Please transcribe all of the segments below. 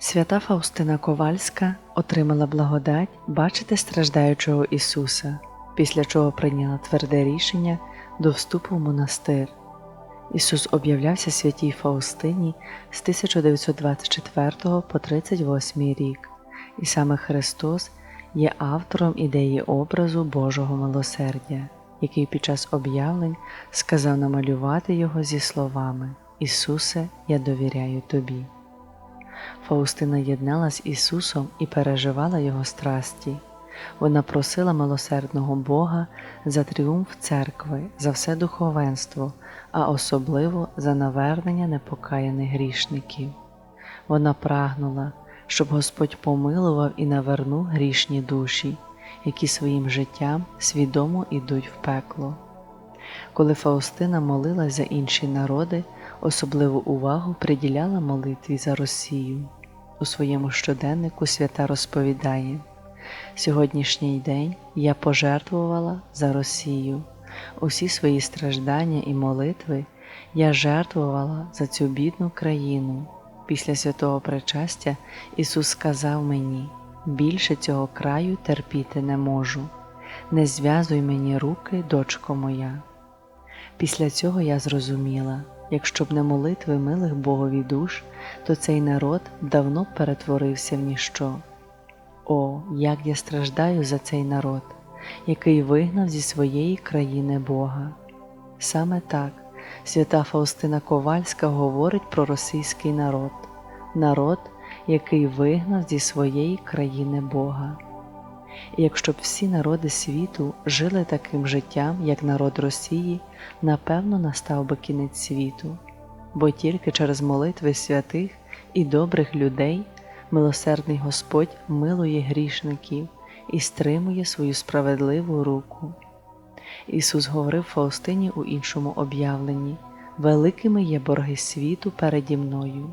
Свята Фаустина Ковальська отримала благодать бачити страждаючого Ісуса, після чого прийняла тверде рішення до вступу в монастир. Ісус об'являвся святій Фаустині з 1924 по 38 рік, і саме Христос є автором ідеї образу Божого милосердя, який під час об'явлень сказав намалювати його зі словами Ісусе, я довіряю тобі. Фаустина єднала з Ісусом і переживала Його страсті. Вона просила милосердного Бога за тріумф церкви, за все духовенство, а особливо за навернення непокаяних грішників. Вона прагнула, щоб Господь помилував і навернув грішні душі, які своїм життям свідомо ідуть в пекло. Коли Фаустина молилась за інші народи, особливу увагу приділяла молитві за Росію. У своєму щоденнику свята розповідає: Сьогоднішній день я пожертвувала за Росію. Усі свої страждання і молитви я жертвувала за цю бідну країну. Після святого причастя Ісус сказав мені: більше цього краю терпіти не можу. Не зв'язуй мені руки, дочко моя. Після цього я зрозуміла, якщо б не молитви милих Богові душ, то цей народ давно перетворився в ніщо. О, як я страждаю за цей народ, який вигнав зі своєї країни Бога. Саме так свята Фаустина Ковальська говорить про російський народ, народ, який вигнав зі своєї країни Бога. І якщо б всі народи світу жили таким життям, як народ Росії, напевно настав би кінець світу, бо тільки через молитви святих і добрих людей милосердний Господь милує грішників і стримує свою справедливу руку. Ісус говорив Фаустині у іншому об'явленні: Великими є борги світу переді мною,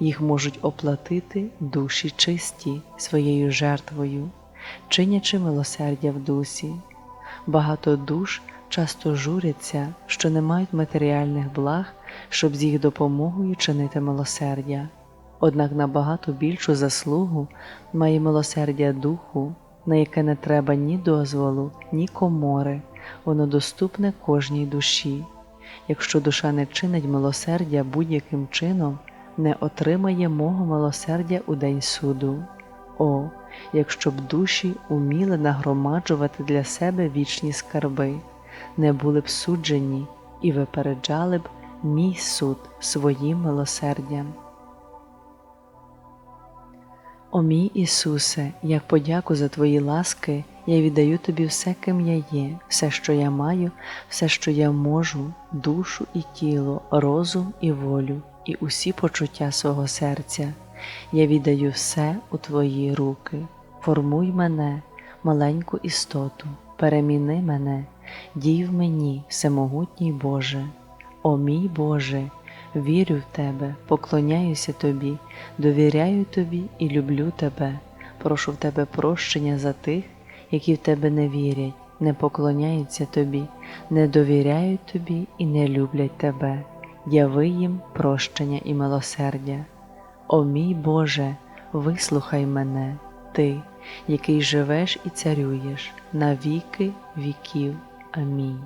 їх можуть оплатити душі чисті своєю жертвою чинячи милосердя в дусі. Багато душ часто журяться, що не мають матеріальних благ, щоб з їх допомогою чинити милосердя. Однак набагато більшу заслугу має милосердя духу, на яке не треба ні дозволу, ні комори, воно доступне кожній душі. Якщо душа не чинить милосердя будь-яким чином, не отримає мого милосердя у день суду. О, якщо б душі уміли нагромаджувати для себе вічні скарби, не були б суджені і випереджали б мій суд своїм милосердям. О мій Ісусе, як подяку за Твої ласки, я віддаю Тобі все, ким я є, все, що я маю, все, що я можу, душу і тіло, розум і волю, і усі почуття свого серця. Я віддаю все у Твої руки. Формуй мене, маленьку істоту, переміни мене, дій в мені, всемогутній Боже. О мій Боже, вірю в Тебе, поклоняюся Тобі, довіряю Тобі і люблю Тебе. Прошу в Тебе прощення за тих, які в Тебе не вірять, не поклоняються Тобі, не довіряють Тобі і не люблять Тебе. Яви їм прощення і милосердя. О мій Боже, вислухай мене, Ти, який живеш і царюєш на віки віків. Амінь.